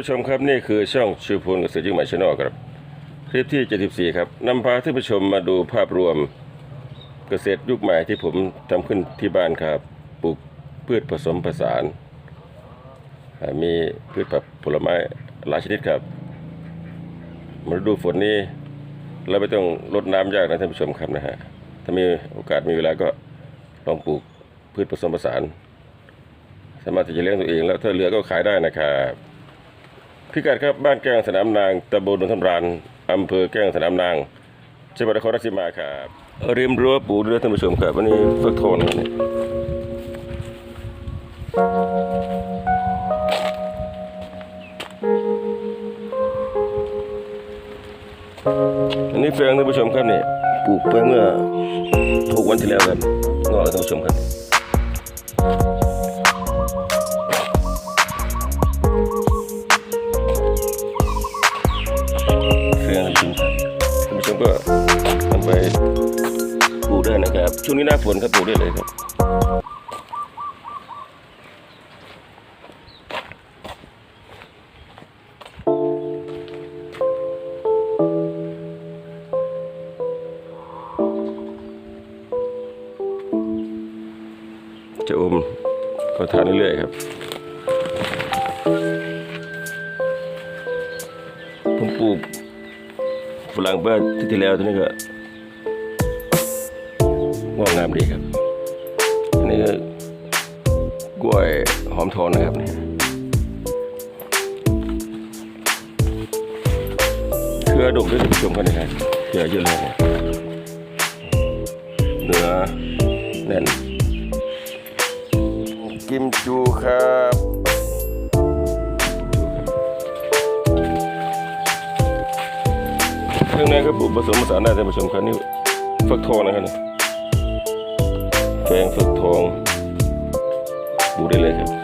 ท่านผู้ชมครับนี่คือช่องชูพลเกษตรยิ่งใหม่ชาแนลครับ คลิปที่ 74 ครับนำพาท่านผู้ชมมาดูภาพรวมเกษตรยุคใหม่ที่ผมทำขึ้นที่บ้านครับปลูกพืชผสมผสาน มีพืชผักผลไม้หลายชนิดครับมาดูฝนนี้เราไม่ต้องรดน้ำยากนะท่านผู้ชมครับนะฮะถ้ามีโอกาสมีเวลาก็ลองปลูกพืชผสมผสาน สามารถที่จะเลี้ยงตัวเอง แล้วถ้าเหลือก็ขายได้นะครับ พิกัดครับบ้านแก้งสนามนางตำบลนนทำรานอำเภอแก้งสนามนางจังหวัดนครราชสีมาครับริมรั้วปลูกด้วยท่านผู้ชมครับวันนี้ฟักทองนะเนี่ยอันนี้แฟงท่านผู้ชมครับเนี่ยปลูกไปเมื่อหกวันที่แล้วครับงอกท่านผู้ชมครับ ก็นำไปปลูกได้นะครับ ช่วงนี้หน้าฝนครับปลูกได้เลยครับจะอมก็ทานเรื่อยๆครับ ฝรั่งเมื่อที่ที่แล้วตัวนี้ก็งอกงามดีครับ อันนี้ก็กล้วยหอมทองนะครับเนี่ยเครือดกด้วยท่านผู้ชมกันนะครับเครือเยอะเลยเนี่ยเนื้อแน่นกิมจูครับ ข้างในก็ปลูกผสมผสานได้ท่านผู้ชมครับนี่ฟักทองนะครับนี่แกงฟักทองปลูกได้เลยครับ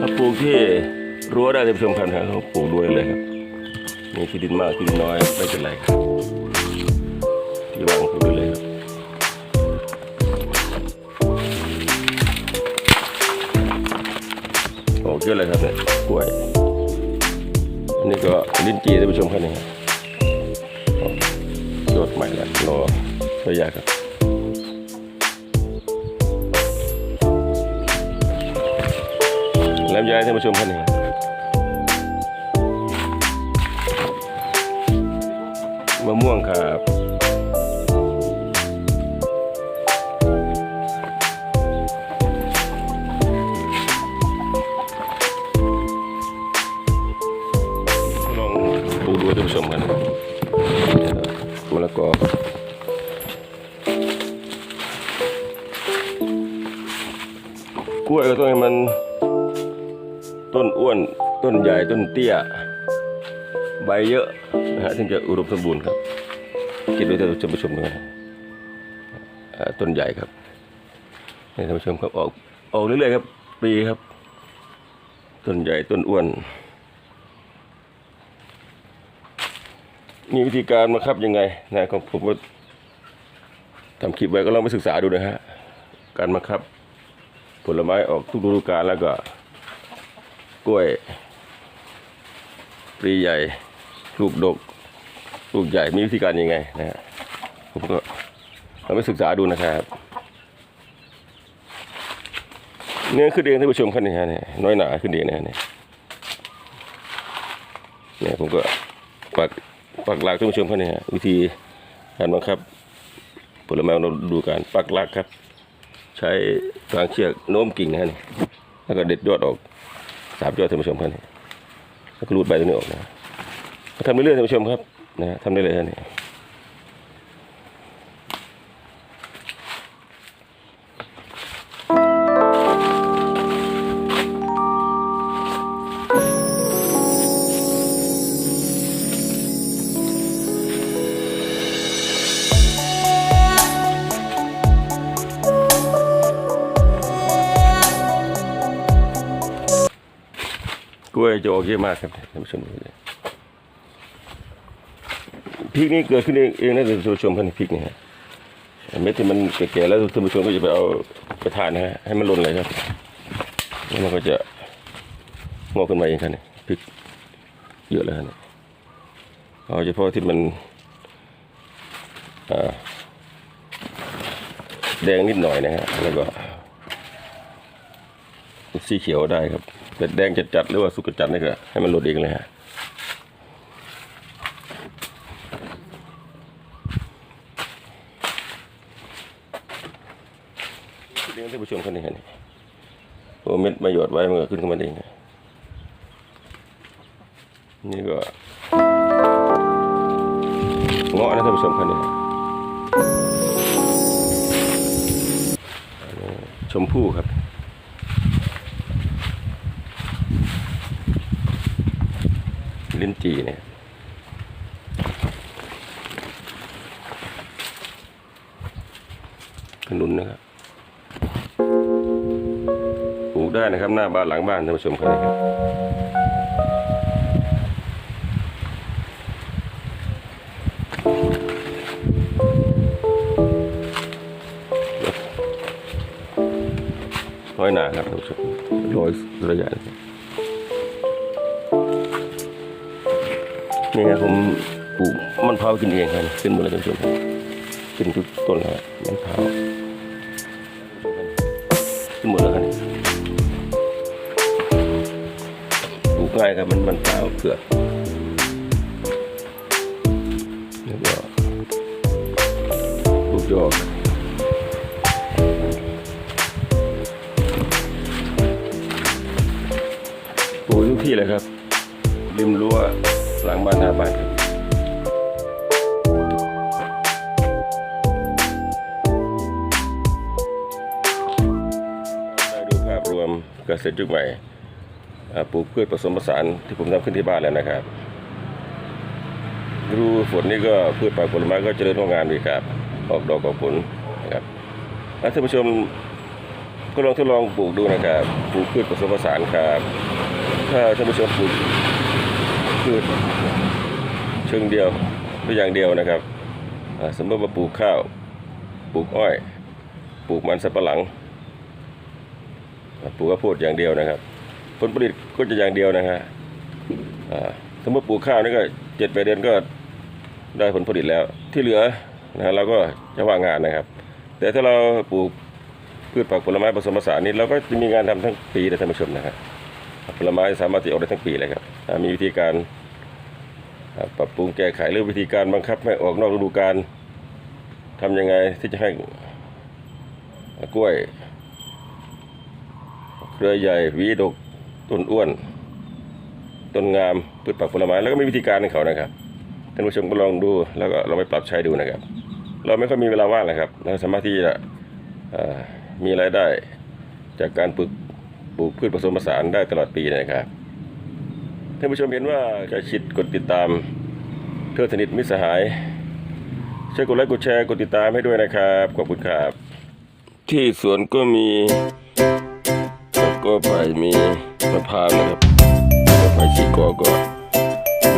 ถ้าปลูกที่รั้วได้ท่านผู้ชมครับนเขาปลูกด้วยเลยครับ มีที่ดินมากที่ดินน้อยไม่เป็นไรครับที่ว่างปลูกด้วยเลยครับโอเคเลยครับเนี่ยกล้วยอันนี้ก็ลิ้นจี่ท่านผู้ชมครับเนี่ยยอดใหม่แล้วรอไม่ยากครับ แล้วย้ายท่านผู้ชมครับนี่มะม่วงครับลองปลูกดูท่านผู้ชมกันมะละกอกล้วยก็ต้องให้มัน ต้นอ้วน ต้นใหญ่ต้นเตี้ย ใบเยอะนะฮะถึงจะอุดมสมบูรณ์ครับคิดดูท่านผู้ชมด้วยนะต้นใหญ่ครับท่านผู้ชมครับออกออกเรื่อยๆครับปีครับ ต้นใหญ่ต้นอ้วนมีวิธีการมาครับยังไงนะของผมก็ทำคลิปไว้ก็ลองไปศึกษาดูนะฮะการมาครับ ผลไม้ออกทุกฤดูกาลแล้วก็ กล้วย ปลีใหญ่ ลูกดก ลูกใหญ่ มีวิธีการยังไงนะฮะผมก็ลองไปศึกษาดูนะครับ เนื้อขึ้นเองท่านผู้ชมครับนี่ฮะเนี่ยน้อยหนาขึ้นเองนะฮะเนี่ยเนี่ยผมก็ปักปักหลักท่านผู้ชมครับนี่ฮะวิธีการบังคับผลไม้เราดูการปักหลักครับ ใช้ทางเชือกโน้มกิ่งนะฮะนี่แล้วก็เด็ดยอดออก สามยอดท่านผู้ชมครับแล้วก็รูดใบตัวนี้ออกนะทำเรื่อยๆท่านผู้ชมครับนะทำได้เลยท่านนี้ ล้วยจะออกเยอะมากครับท่านผู้ชมเลยพริกนี่เกิดขึ้นเองเองนะท่านผู้ชมครับพริกนี่ฮะเม็ดที่มันแก่ๆแล้วท่านผู้ชมก็จะไปเอาไปทานนะฮะให้มันหล่นเลยครับแล้วมันก็จะงอกขึ้นมาเองครับเนี่ยพริกเยอะแล้วเนี่ยเอาเฉพาะที่มันแดงนิดหน่อยนะฮะแล้วก็ สีเขียวได้ครับแต่แดงจัดๆหรือว่าสุกจัดนี่ก็ให้มันหลุดเองเลยฮะเลี้ยงท่านผู้ชมคนนี้เห็นนี่โอ้เม็ดมาหยดไว้มันก็ขึ้นขึ้นมาเองนี่ก็เงาะนะท่านผู้ชมคนนี้ชมพู่ครับ ลิ้นจี่เนี่ยขนุนนะครับปลูกได้นะครับ หน้าบ้านหลังบ้านท่านผู้ชมครับนะครับร้อยหนาครับท่านผู้ชมร้อยระยะนะครับ นี่ครับผมปลูกมันพร้าวกินเองครับขึ้นหมดเลยท่านผู้ชมครับกินทุกต้นเลยครับมันพร้าขึ้นหมดแล้วครับปลูกง่ายครับมันมันพร้าเผือกแล้วก็ปลูกยอปลูกทุกที่เลยครับริมรั้ว หลังบ้านหน้าบ้านครับได้ดูภาพรวมเกษตรยุคใหม่ปลูกพืชผสมผสานที่ผมทำขึ้นที่บ้านแล้วนะครับฤดูฝนนี่ก็พืชผักผลไม้ก็เจริญงอกงามดีครับ ออกดอกออกผลนะครับท่านผู้ชมก็ลองทดลองปลูกดูนะครับ ปลูกพืชผสมผสานครับ ถ้าท่านผู้ชมปลูก พืชเชิงเดียวหรืออย่างเดียวนะครับสมมติว่าปลูกข้าว ปลูกอ้อย ปลูกมันสับปะหลัง ปลูกข้าวโพดอย่างเดียวนะครับ ผลผลิตก็จะอย่างเดียวนะฮะสมมติปลูกข้าวนี่ก็เจ็ดแปดเดือนก็ได้ผลผลิตแล้ว ที่เหลือนะฮะเราก็จะว่างงานนะครับ แต่ถ้าเราปลูกพืชผักผลไม้ผสมผสานนี้เราก็จะมีงานทำทั้งปีนะท่านผู้ชมนะครับผลไม้สามารถที่ออกได้ทั้งปีเลยครับ มีวิธีการปรับปรุงแก้ไขหรือวิธีการบังคับให้ออกนอกฤดูกาลทำยังไงที่จะให้กล้วย เครือใหญ่วีดกต้นอ้วนต้นงามพืชผักผลไม้แล้วก็มีวิธีการของเขานะครับท่านผู้ชมก็ลองดูแล้วก็ลองไปปรับใช้ดูนะครับ เราไม่ค่อยมีเวลาว่างนะครับเราสามารถที่จะมีรายได้จากการปลูกปลูกพืชผสมผสานได้ตลอดปีนะครับ ท่านผู้ชมเห็นว่าจะชิดกดติดตามเพื่อนสนิทมิสหายช่วยกดไลค์กดแชร์กดติดตามให้ด้วยนะครับขอบคุณครับ ที่สวนก็มีแล้วก็ไปมีมะพร้าวนะครับไปชีกอก็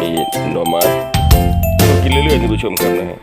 มีหน่อไม้ก็กินเรื่อยๆท่านผู้ชมครับนะฮะ